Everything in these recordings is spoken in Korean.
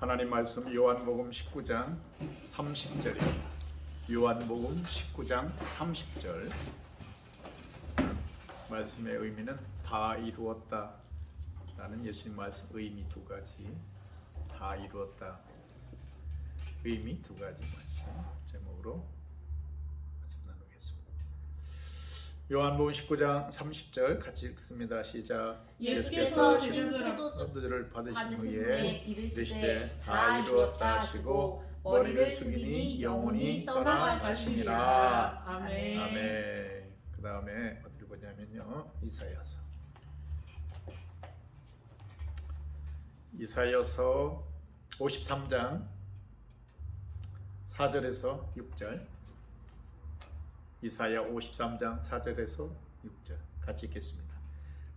하나님 말씀 요한복음 19장 30절입니다. 요한복음 19장 30절. 말씀의 의미는 다 이루었다. 라는 예수님 말씀 의미 두 가지. 다 이루었다. 의미 두 가지 말씀 제목으로 말씀 나누겠습니다. 요한복음 19장 30절 같이 읽습니다. 시작. 예수께서 포도주를 받으신 후에 이르시되 다 이루었다 하시고 머리를 숙이니 영혼이 떠나가시니라. 아멘. 아멘. 그 다음에 어디를 보냐면요 이사야서. 이사야서 53장 4절에서 6절. 이사야 53장 4절에서 6절 같이 읽겠습니다.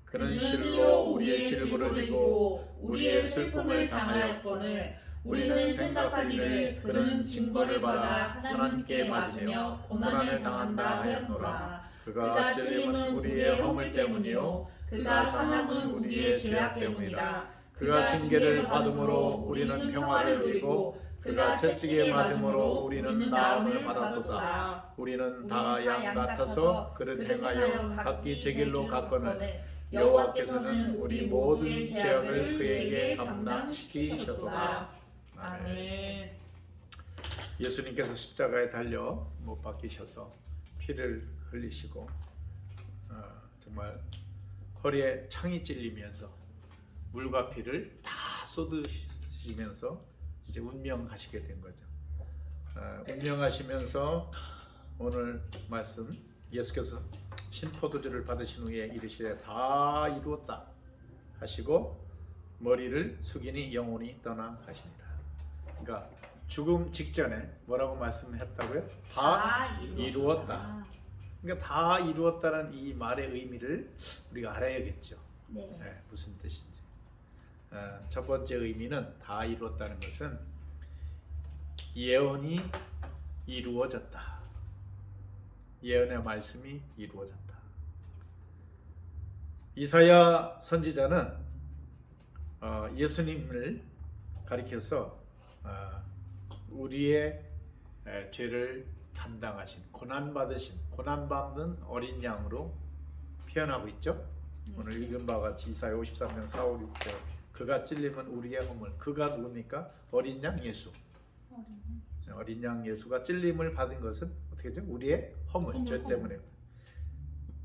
그는 실로 우리의 질부를 지고 우리의 슬픔을 당하였거늘 우리는 생각하기를 그는 징벌을 받아 하나님께 맞으며 고난을 당한다 하였노라. 그가 찔림은 우리의 허물 때문이요 그가 상함은 우리의 죄악 때문이라. 그가 징계를 받음으로 우리는 평화를 누리고 그가 채찍에 맞음으로 우리는 나음을 받았도다. 우리는 다 양 같아서 그릇 행하여 각기 제 길로 갔거늘 여호와께서는 우리 모든 죄악을 그에게 감당시키셨도다. 아멘. 예수님께서 십자가에 달려 못 박히셔서 피를 흘리시고 어, 정말 허리에 창이 찔리면서 물과 피를 다 쏟으시면서 이제 운명하시게 된 거죠. 어, 운명하시면서 오늘 말씀 예수께서 신포도주를 받으신 후에 이르시되 다 이루었다 하시고 머리를 숙이니 영혼이 떠나가시니라. 그러니까 죽음 직전에 뭐라고 말씀했다고요? 다 이루었다. 그러니까 다 이루었다는 이 말의 의미를 우리가 알아야겠죠. 네. 네, 무슨 뜻인지. 어, 첫 번째 의미는 다 이루었다는 것은 예언이 이루어졌다. 예언의 말씀이 이루어졌다. 이사야 선지자는 어, 예수님을 가리켜서 어, 우리의 에, 죄를 담당하신 고난 받으신 고난 받는 어린 양으로 표현하고 있죠. 오늘 읽은 바와 같이 이사야 53장 4, 5, 6절 그가 찔림은 우리의 허물 그가 누굽니까? 어린 양 예수 어린 양 예수가 찔림을 받은 것은 어떻게 죠 우리의 허물 죄. 때문에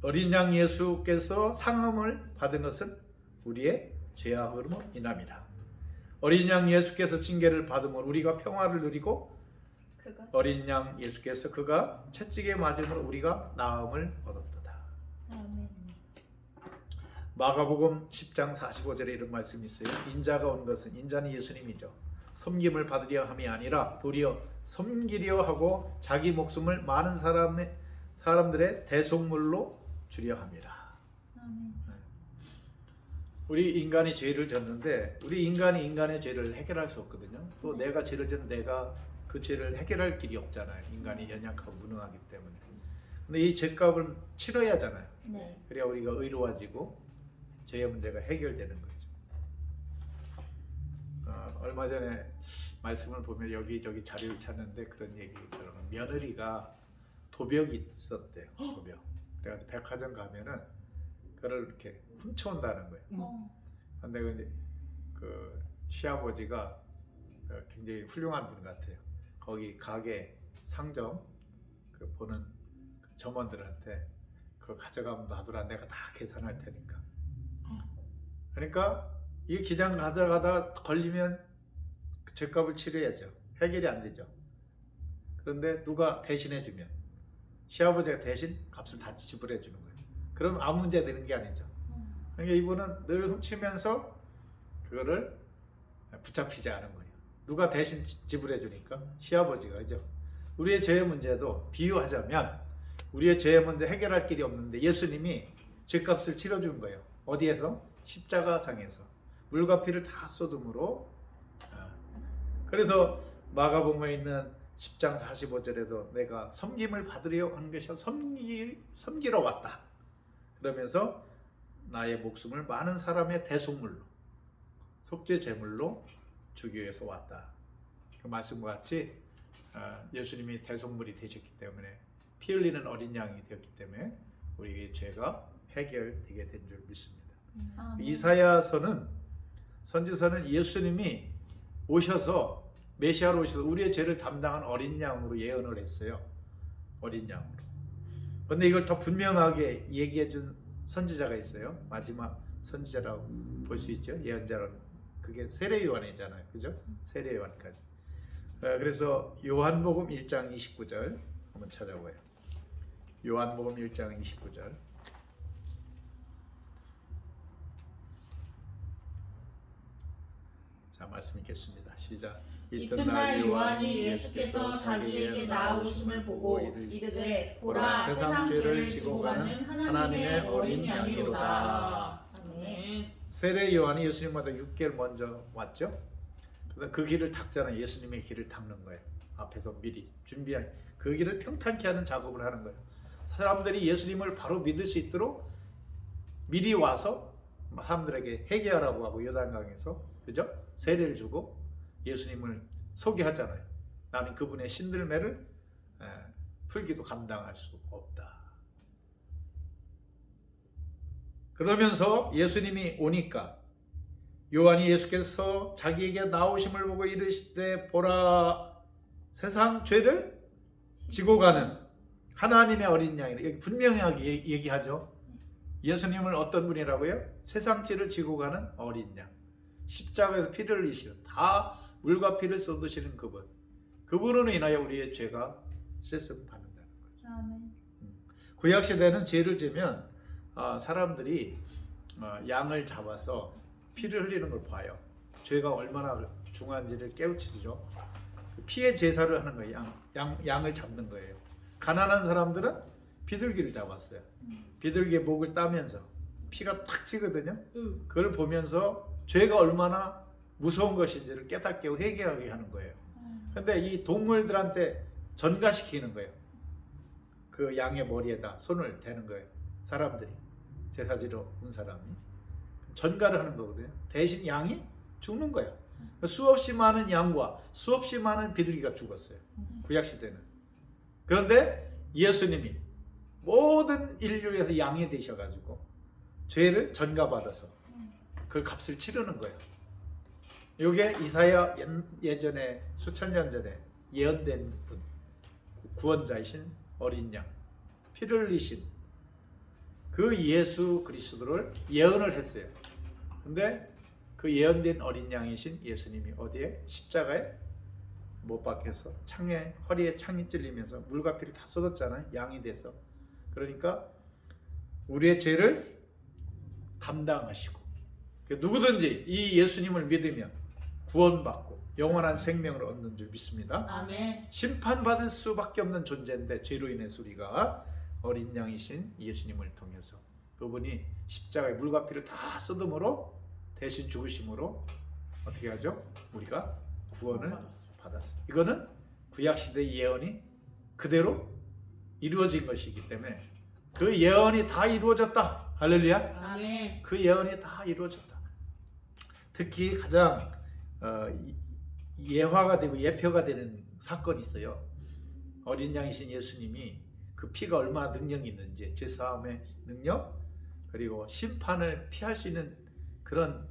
어린 양 예수께서 상함을 받은 것은 우리의 죄악으로 인함이라 어린 양 예수께서 징계를 받음으로 우리가 평화를 누리고 그가 어린 양 예수께서 그가 채찍에 맞음으로 우리가 나음을 얻었도다 아멘. 마가복음 10장 45절에 이런 말씀이 있어요. 인자가 온 것은 인자는 예수님이죠. 섬김을 받으려 함이 아니라 도리어 섬기려 하고 자기 목숨을 많은 사람의 사람들의 대속물로 주려 함이라. 우리 인간이 죄를 졌는데 우리 인간이 인간의 죄를 해결할 수 없거든요. 또 내가 죄를 진 내가 그 죄를 해결할 길이 없잖아요. 인간이 연약하고 무능하기 때문에. 근데 이 죄값을 치러야 하잖아요. 네. 그래야 우리가 의로워지고 죄의 문제가 해결되는 거죠. 어, 얼마 전에 말씀을 보면 여기저기 자료를 찾는데 그런 얘기 들어요. 며느리가 도벽이 있었대요. 도벽. 그래가지고 백화점 가면은 그걸 이렇게 훔쳐온다는 거예요. 어. 근데 근데 그 시아버지가 어, 굉장히 훌륭한 분 같아요. 거기 가게 상점 그 보는 그 점원들한테 그거 가져가면 놔두라 내가 다 계산할 테니까. 그러니까 이 기장 가져가다 걸리면 그 죄값을 치러야죠. 해결이 안 되죠. 그런데 누가 대신해 주면 시아버지가 대신 값을 다 지불해 주는 거예요. 그럼 아무 문제 되는 게 아니죠. 그러니까 이분은 늘 훔치면서 그거를 붙잡히지 않은 거예요. 누가 대신 지- 지불해 주니까 시아버지가 그죠. 우리의 죄의 문제도 비유하자면 우리의 죄의 문제 해결할 길이 없는데 예수님이 죄값을 치러 준 거예요. 어디에서? 십자가 상에서 물과 피를 다 쏟음으로. 아. 그래서 마가복음에 있는 10장 45절에도 내가 섬김을 받으려 하는 것이 섬기, 섬기러 왔다. 그러면서 나의 목숨을 많은 사람의 대속물로 속죄 제물로 주기 위해서 왔다. 그 말씀과 같이 어, 예수님이 대속물이 되셨기 때문에 피 흘리는 어린 양이 되었기 때문에 우리의 죄가 해결되게 된 줄 믿습니다. 아멘. 이사야서는 선지서는 예수님이 오셔서 메시아로 오셔서 우리의 죄를 담당한 어린 양으로 예언을 했어요. 어린 양으로. 근데 이걸 더 분명하게 얘기해 준 선지자가 있어요. 마지막 선지자라고 볼 수 있죠. 예언자는 그게 세례 요한이잖아요. 그죠? 세례 요한까지. 어, 그래서 요한복음 1장 29절 한번 찾아봐요. 요한복음 1장 29절. 자 말씀 읽겠습니다. 시작. 이튿날 요한이 예수께서 자기에게 나오심을 보고 이르되 보라 세상 죄를 지고 가는 하나님의 어린 양이로다. 아멘. 세례 요한이 예수님보다 6개월 먼저 왔죠. 그래서 그 길을 닦잖아요. 예수님의 길을 닦는 거예요. 앞에서 미리 준비한 그 길을 평탄케 하는 작업을 하는 거예요. 사람들이 예수님을 바로 믿을 수 있도록 미리 와서 사람들에게 회개하라고 하고 요단강에서 그죠? 세례를 주고 예수님을 소개하잖아요. 나는 그분의 신들매를 에, 풀기도 감당할 수 없다. 그러면서 예수님이 오니까 요한이 예수께서 자기에게 나오심을 보고 이르시되 보라 세상 죄를 지고 가는 하나님의 어린 양이라 여기 분명하게 얘- 얘기하죠. 예수님을 어떤 분이라고요? 세상 죄를 지고 가는 어린 양. 십자가에서 피를 흘리시는 다 물과 피를 쏟으시는 그분. 그분으로 인하여 우리의 죄가 씻음 받는다는 거죠. 아멘. 구약 시대는 죄를 지면 어, 사람들이 어, 양을 잡아서 피를 흘리는 걸 봐요. 죄가 얼마나 중한지를 깨우치죠. 피의 제사를 하는 거예요. 양, 양, 양을 잡는 거예요. 가난한 사람들은 비둘기를 잡았어요. 비둘기의 목을 따면서 피가 탁 튀거든요. 응. 그걸 보면서 죄가 얼마나 무서운 것인지를 깨닫게 하고 회개하게 하는 거예요. 근데 이 동물들한테 전가시키는 거예요. 그 양의 머리에다 손을 대는 거예요. 사람들이 제사지로 온 사람이 전가를 하는 거거든요. 대신 양이 죽는 거야. 수없이 많은 양과 수없이 많은 비둘기가 죽었어요. 구약 시대는. 그런데 예수님이 모든 인류에서 양이 되셔 가지고 죄를 전가받아서 그 값을 치르는 거예요. 이게 이사야 예- 예전에 수천 년 전에 예언된 분 구원자이신 어린 양 피를 흘리신 그 예수 그리스도를 예언을 했어요. 근데 그 예언된 어린 양이신 예수님이 어디에 십자가에 못 박혀서 창에 허리에 창이 찔리면서 물과 피를 다 쏟았잖아요. 양이 돼서 그러니까 우리의 죄를 담당하시고 그 누구든지 이 예수님을 믿으면 구원받고 영원한 생명을 얻는 줄 믿습니다. 아멘. 심판받을 수밖에 없는 존재인데 죄로 인해서 우리가 어린 양이신 예수님을 통해서 그분이 십자가에 물과 피를 다 쏟음으로 대신 죽으심으로 어떻게 하죠? 우리가 구원을 받았어. 이거는 구약 시대 예언이 그대로 이루어진 것이기 때문에 그 예언이 다 이루어졌다. 할렐루야. 아멘. 그 예언이 다 이루어졌다. 특히 가장 어, 이- 예화가 되고 예표가 되는 사건이 있어요. 어린 양이신 예수님이 그 피가 얼마나 능력이 있는지 죄 사함의 능력 그리고 심판을 피할 수 있는 그런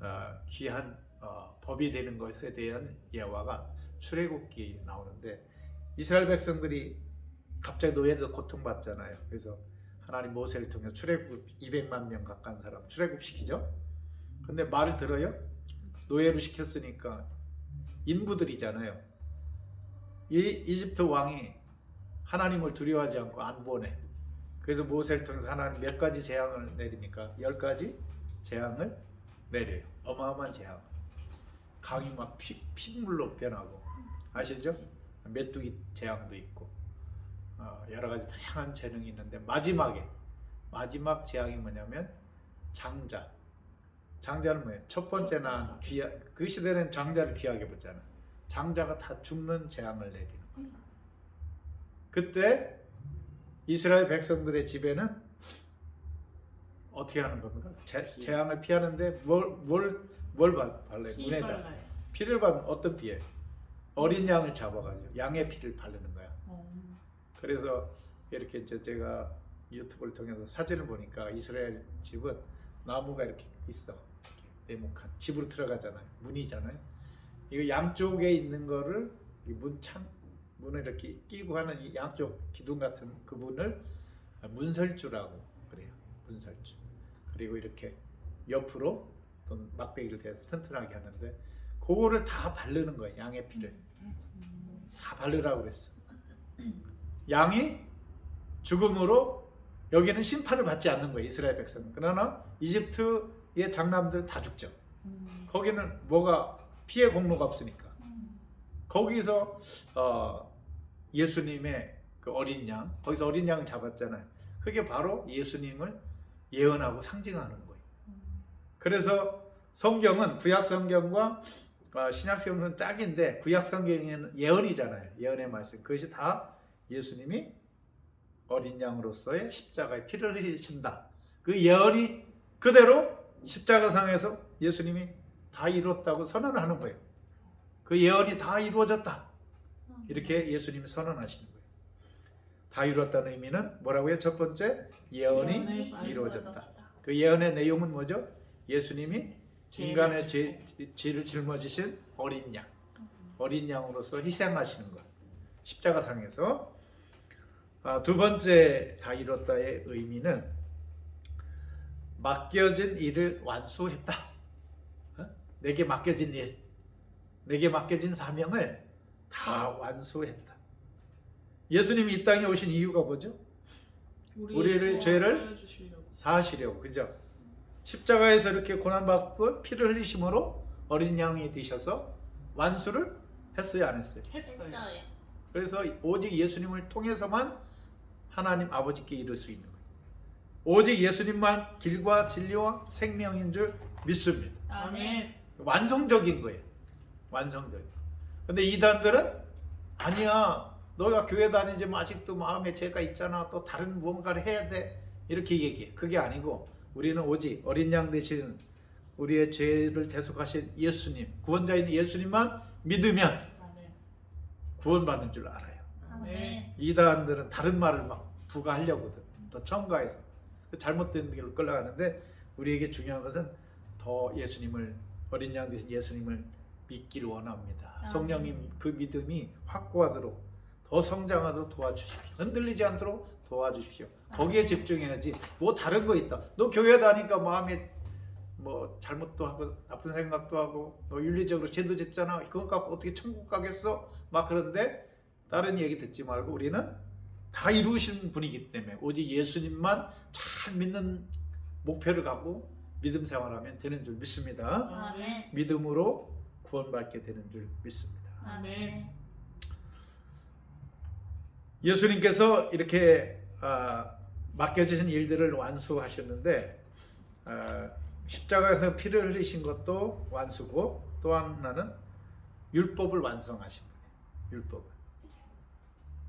어, 귀한 어, 법이 되는 것에 대한 예화가 출애굽기 나오는데 이스라엘 백성들이 갑자기 노예도 고통받잖아요. 그래서 하나님 모세를 통해 출애굽 200만 명 가까운 사람 출애굽 시키죠. 근데 말을 들어요? 노예로 시켰으니까 인부들이잖아요. 이 이집트 왕이 하나님을 두려워하지 않고 안 보내. 그래서 모세를 통해서 하나님 몇 가지 재앙을 내립니까? 열 가지 재앙을 내려요. 어마어마한 재앙. 강이 막 피, 핏물로 변하고 아시죠? 메뚜기 재앙도 있고 어, 여러 가지 다양한 재능이 있는데 마지막에 마지막 재앙이 뭐냐면 장자. 장자는 뭐예요? 첫 번째는 귀하, 그 시대는 장자를 귀하게 보잖아. 장자가 다 죽는 재앙을 내리는 거야. 그때 이스라엘 백성들의 집에는 어떻게 하는 겁니까? 재, 재앙을 피하는데 뭘뭘뭘 발라요? 피 문에다. 피를 바르는 어떤 피예요? 어린 양을 잡아가지고 양의 피를 바르는. 어. 그래서 이렇게 이제 제가 유튜브를 통해서 사진을 보니까 이스라엘 집은 나무가 이렇게 있어. 이렇게 네모칸 집으로 들어가잖아요. 문이잖아요. 이거 양쪽에 있는 거를 이 문창 문을 이렇게 끼고 하는 이 양쪽 기둥 같은 그 문을 문설주라고 그래요. 문설주. 그리고 이렇게 옆으로 또 막대기를 대서 튼튼하게 하는데 그거를 다 바르는 거예요. 양의 피를 다 바르라고 그랬어. 양이 죽음으로 여기는 심판을 받지 않는 거예요. 이스라엘 백성은. 그러나 이집트의 장남들 다 죽죠. 음. 거기는 뭐가 피해 공로가 없으니까. 거기서 어, 예수님의 그 어린 양, 거기서 어린 양을 잡았잖아요. 그게 바로 예수님을 예언하고 상징하는 거예요. 그래서 성경은 구약 성경과 어, 신약 성경은 짝인데 구약 성경에는 예언이잖아요. 예언의 말씀. 그것이 다 예수님이 어린 양으로서의 십자가의 피를 흘리신다. 그 예언이 그대로 십자가상에서 예수님이 다 이뤘다고 선언을 하는 거예요. 그 예언이 다 이루어졌다. 이렇게 예수님이 선언하시는 거예요. 다 이루었다는 의미는 뭐라고요? 첫 번째 예언이 이루어졌다. 그 예언의 내용은 뭐죠? 예수님이 인간의. 죄, 죄를 짊어지신 어린 양, 어린 양으로서 희생하시는 것. 십자가상에서 아, 두 번째 다 이뤘다의 의미는 맡겨진 일을 완수했다. 어? 내게 맡겨진 일, 내게 맡겨진 사명을 다 완수했다. 예수님이 이 땅에 오신 이유가 뭐죠? 우리 를 죄를 주시려고. 사시려고 그죠? 십자가에서 이렇게 고난받고 피를 흘리심으로 어린 양이 되셔서 완수를 했어요 안? 했어요. 했어요. 그래서 오직 예수님을 통해서만 하나님 아버지께 이를 수 있는 거예요. 오직 예수님만 길과 진리와 생명인 줄 믿습니다. 아멘. 완성적인 거예요. 완성적인. 근데 이단들은 아니야. 너가 교회 다니지만 아직도 마음에 죄가 있잖아. 또 다른 무언가를 해야 돼. 이렇게 얘기해. 그게 아니고 우리는 오직 어린 양 되신 우리의 죄를 대속하신 예수님, 구원자인 예수님만 믿으면. 구원받는 줄 알아요. 아멘. 이단들은 다른 말을 막 부가하려거든. 더 첨가해서 그 잘못된 길로 끌려가는데 우리에게 중요한 것은 더 예수님을 어린 양 되신 예수님을 믿기를 원합니다. 아멘. 성령님 그 믿음이 확고하도록 더 성장하도록 도와주십시오. 흔들리지 않도록 도와주십시오. 거기에 아멘. 집중해야지. 뭐 다른 거 있다. 너 교회 다니까 마음에 뭐 잘못도 하고 나쁜 생각도 하고 너 윤리적으로 죄도 짓잖아. 그거 갖고 어떻게 천국 가겠어? 막 그런데 다른 얘기 듣지 말고 우리는 다 이루신 분이기 때문에 오직 예수님만 잘 믿는 목표를 갖고 믿음 생활하면 되는 줄 믿습니다. 아멘. 믿음으로 구원받게 되는 줄 믿습니다. 아멘. 예수님께서 이렇게 아, 맡겨주신 일들을 완수하셨는데 아, 십자가에서 피를 흘리신 것도 완수고 또 하나는 율법을 완성하신 분이에요. 율법을.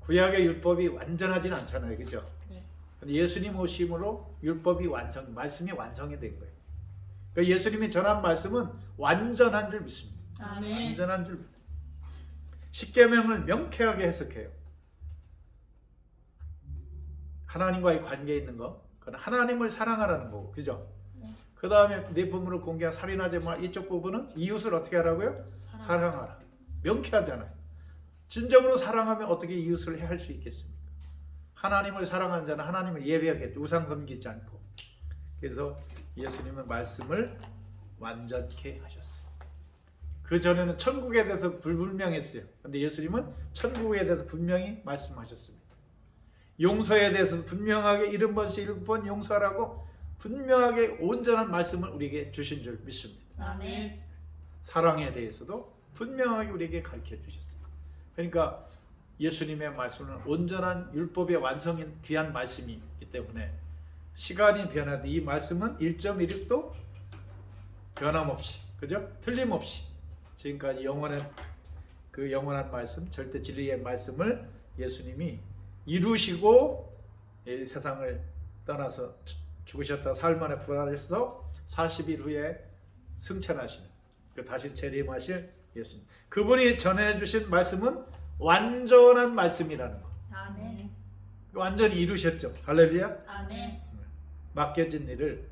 구약의 율법이 완전하진 않잖아요, 그죠? 네. 예수님 오심으로 율법이 완성, 말씀이 완성이 된 거예요. 그러니까 예수님이 전한 말씀은 완전한 줄 믿습니다. 아멘. 완전한 줄. 십계명을 명쾌하게 해석해요. 하나님과의 관계에 있는 거, 그건 하나님을 사랑하라는 거고, 그죠? 네. 그 다음에 내 부모를 공개한 살인하지 마 이쪽 부분은 이웃을 어떻게 하라고요? 사랑. 사랑하라. 명쾌하잖아요. 진정으로 사랑하면 어떻게 이웃을 할 수 있겠습니까? 하나님을 사랑하는 자는 하나님을 예배하겠죠. 우상 섬기지 않고. 그래서 예수님은 말씀을 완전케 하셨어요. 그 전에는 천국에 대해서 불분명했어요. 근데 예수님은 천국에 대해서 분명히 말씀하셨습니다. 용서에 대해서 분명하게 일흔 번씩 일곱 번 용서하라고 분명하게 온전한 말씀을 우리에게 주신 줄 믿습니다. 아멘. 사랑에 대해서도 분명하게 우리에게 가르쳐 주셨어요. 그러니까 예수님의 말씀은 온전한 율법의 완성인 귀한 말씀이기 때문에 시간이 변해도 이 말씀은 1.16도 변함없이 그죠? 틀림없이 지금까지 영원한 그 영원한 말씀 절대 진리의 말씀을 예수님이 이루시고 이 세상을 떠나서 죽으셨다 사흘 만에 부활하셔서 40일 후에 승천하시는 그 다시 재림하실 예수님. 그분이 전해주신 말씀은 완전한 말씀이라는 거. 아멘. 완전히 이루셨죠. 할렐루야. 아멘. 맡겨진 일을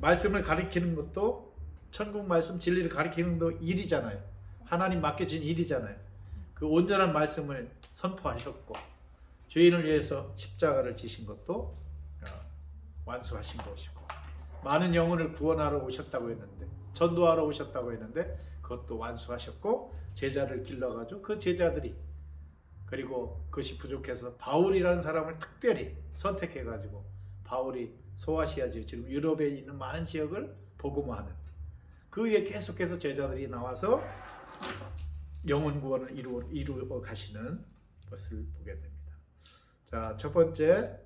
말씀을 가리키는 것도 천국 말씀 진리를 가리키는 것도 일이잖아요. 하나님 맡겨진 일이잖아요. 그 온전한 말씀을 선포하셨고 죄인을 위해서 십자가를 지신 것도 어, 완수하신 것이고 많은 영혼을 구원하러 오셨다고 했는데 전도하러 오셨다고 했는데 그것도 완수하셨고 제자를 길러가지고 그 제자들이 그리고 그것이 부족해서 바울이라는 사람을 특별히 선택해가지고 바울이 소아시아 지역 지금 유럽에 있는 많은 지역을 복음화하는 그에 계속해서 제자들이 나와서 영혼 구원을 이루어, 이루어 가시는 것을 보게 됩니다. 자, 첫 번째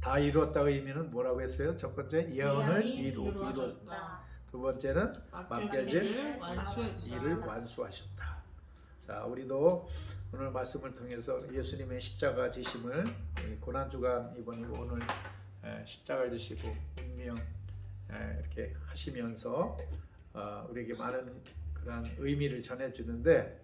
다 이루었다고 의미는 뭐라고 했어요? 첫 번째 예언을 이루, 이루 이루어졌다. 두 번째는 맡겨진 일을 완수하셨다. 자, 우리도 오늘 말씀을 통해서 예수님의 십자가 지심을 이 고난 주간 이번이고 오늘 에, 십자가 지시고 운명 에, 이렇게 하시면서 어, 우리에게 많은 그런 의미를 전해 주는데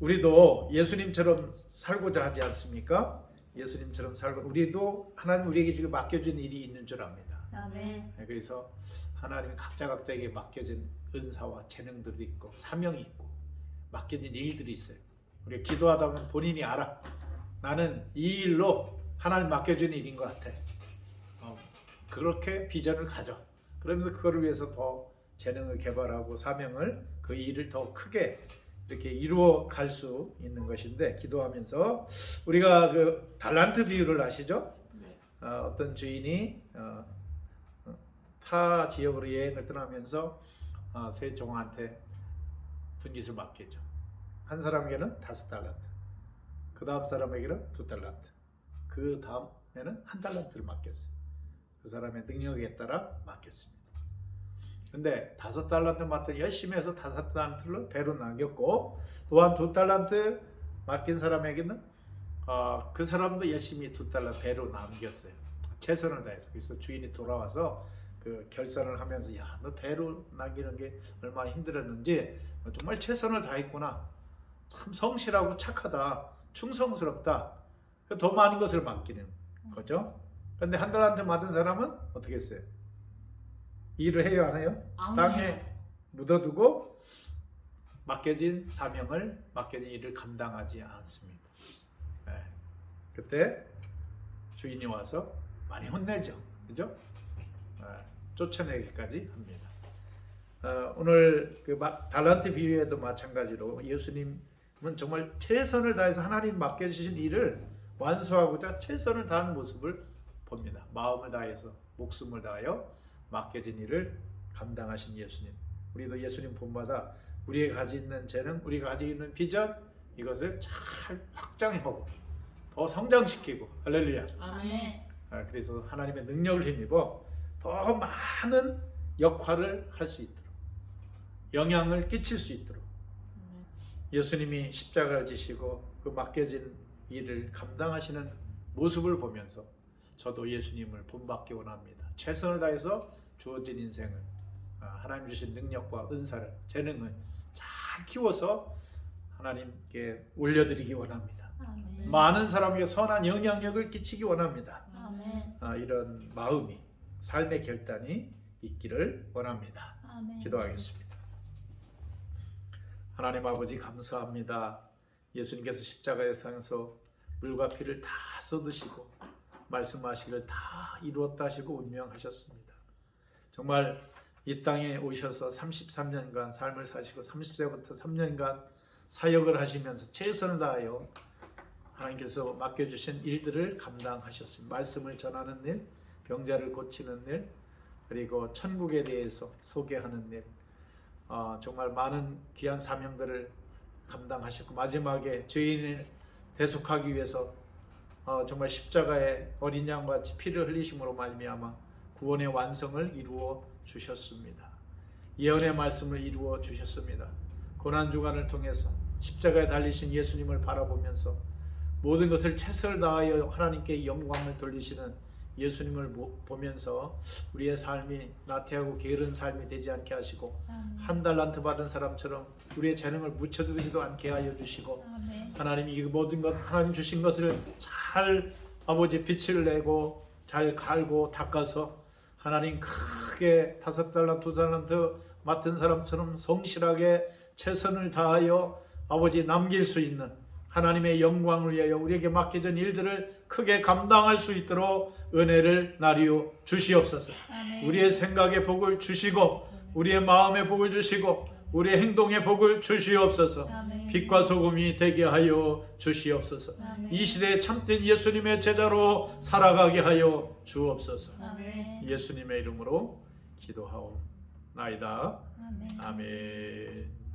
우리도 예수님처럼 살고자 하지 않습니까? 예수님처럼 살고 우리도 하나님 우리에게 지금 맡겨진 일이 있는 줄 압니다. 아멘. 네, 그래서 하나님 각자 각자에게 맡겨진 은사와 재능들이 있고 사명이 있고 맡겨진 일들이 있어요. 우리 기도하다 보면 본인이 알아. 나는 이 일로 하나님 맡겨진 일인 것 같아. 어, 그렇게 비전을 가져. 그러면서 그거를 위해서 더 재능을 개발하고 사명을 그 일을 더 크게 이렇게 이루어 갈 수 있는 것인데 기도하면서 우리가 그 달란트 비유를 아시죠? 네. 어, 어떤 주인이 어, 어, 타 지역으로 여행을 떠나면서 어, 세 종한테 분깃을 맡기죠. 한 사람에게는 다섯 달란트, 그 다음 사람에게는 두 달란트, 그 다음에는 한 달란트를 맡겼어요. 그 사람의 능력에 따라 맡겼습니다. 근데 다섯 달란트 맡은 열심히 해서 다섯 달란트를 배로 남겼고 또한 두 달란트 맡긴 사람에게는 어, 그 사람도 열심히 두 달러 배로 남겼어요. 최선을 다해서. 그래서 주인이 돌아와서 그 결산을 하면서 야, 너 배로 남기는 게 얼마나 힘들었는지 너 정말 최선을 다했구나. 참 성실하고 착하다. 충성스럽다. 더 많은 것을 맡기는 거죠. 근데 한 달한테 맡은 사람은 어떻게 했어요? 일을 해요, 안 해요? 땅에 묻어두고 맡겨진 사명을 맡겨진 일을 감당하지 않습니다. 예. 그때 주인이 와서 많이 혼내죠, 그죠? 예, 쫓아내기까지 합니다. 어, 오늘 그 마- 달란트 비유에도 마찬가지로 예수님은 정말 최선을 다해서 하나님 맡겨주신 일을 완수하고자 최선을 다하는 모습을 봅니다. 마음을 다해서 목숨을 다하여 맡겨진 일을 감당하신 예수님. 우리도 예수님 본받아 우리가 가지고 있는 재능, 우리가 가지고 있는 비전 이것을 잘 확장하고 더 성장시키고 할렐루야. 아멘. 아, 그래서 하나님의 능력을 힘입어 더 많은 역할을 할 수 있도록 영향을 끼칠 수 있도록 예수님이 십자가를 지시고 그 맡겨진 일을 감당하시는 모습을 보면서 저도 예수님을 본받기 원합니다. 최선을 다해서 주어진 인생을 아, 하나님 주신 능력과 은사를 재능을 잘 키워서 하나님께 올려드리기 원합니다. 아멘. 많은 사람에게 선한 영향력을 끼치기 원합니다. 아, 이런 마음이 삶의 결단이 있기를 원합니다. 아멘. 기도하겠습니다. 하나님 아버지 감사합니다. 예수님께서 십자가에서 물과 피를 다 쏟으시고 말씀하시기를 다 이루었다 하시고 운명하셨습니다. 정말 이 땅에 오셔서 33년간 삶을 사시고 30세부터 3년간 사역을 하시면서 최선을 다하여 하나님께서 맡겨주신 일들을 감당하셨습니다. 말씀을 전하는 일, 병자를 고치는 일, 그리고 천국에 대해서 소개하는 일, 어, 정말 많은 귀한 사명들을 감당하셨고 마지막에 죄인을 대속하기 위해서 어, 정말 십자가에 어린 양같이 피를 흘리심으로 말미암아 구원의 완성을 이루어 주셨습니다. 예언의 말씀을 이루어 주셨습니다. 고난 주간을 통해서 십자가에 달리신 예수님을 바라보면서 모든 것을 최선을 다하여 하나님께 영광을 돌리시는 예수님을 보- 보면서 우리의 삶이 나태하고 게으른 삶이 되지 않게 하시고 아멘. 한 달란트 받은 사람처럼 우리의 재능을 묻혀두지도 않게 하여 주시고 아멘. 하나님이 이 모든 것 하나님 주신 것을 잘 아버지 빛을 내고 잘 갈고 닦아서 하나님 크게 다섯 달란트 두 달란트 맡은 사람처럼 성실하게 최선을 다하여 아버지 남길 수 있는 하나님의 영광을 위하여 우리에게 맡겨진 일들을 크게 감당할 수 있도록 은혜를 나리오 주시옵소서. 우리의 생각에 복을 주시고 우리의 마음에 복을 주시고 우리의 행동에 복을 주시옵소서. 빛과 소금이 되게 하여 주시옵소서. 이 시대에 참된 예수님의 제자로 살아가게 하여 주옵소서. 예수님의 이름으로 기도하옵나이다. 아멘.